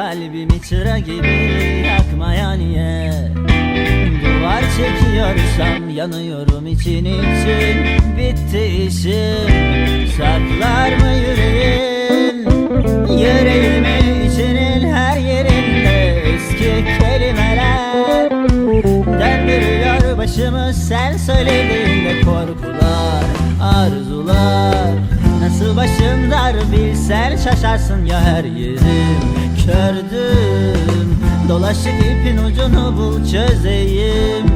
Kalbimi çıra gibi yakmaya niye Duvar çekiyorsam yanıyorum için için. Bitti işim Saklar mı yüreğin Yüreğimi içinin her yerinde Eski kelimeler Döndürüyor başımı sen söylediğinde korkular, arzular. Nasıl başım dar bilsen şaşarsın ya her yerim. Kördüm. Dolaşık ipin ucunu bul çözeyim.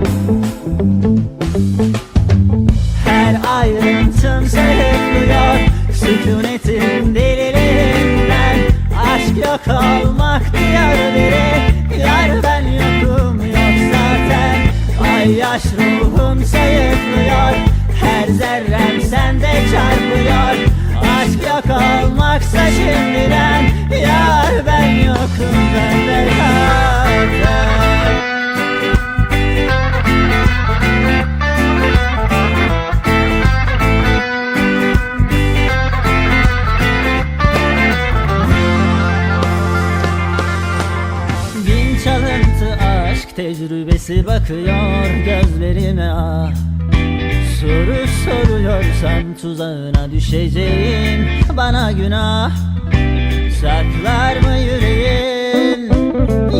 Her ayrıntım sayıklıyor Sükunetin deliliğinden Aşk yok olmak diyor biri. Yar ben yokum yok zaten. Ay yaş ruhum sayıklıyor Her zerrem sende çarpıyor tecrübesi bakıyor gözlerime. Ah Soru soruyorsam tuzağına düşeceğim. Bana günah Saklar mı yüreğin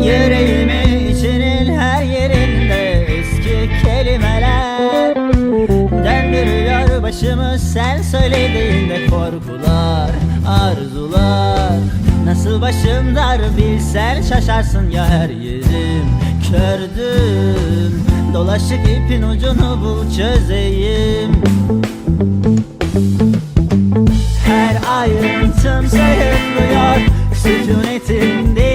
Yüreğimi içinin her yerinde eski kelimeler Döndürüyor başımı sen söylediğinde korkular, arzular. Nasıl başım dar bilsen şaşarsın ya her yerim düşerdim. Dolaşıp ipin ucunu bul çözeyim. Her ayrıntım sayılıyor Sükunetin değil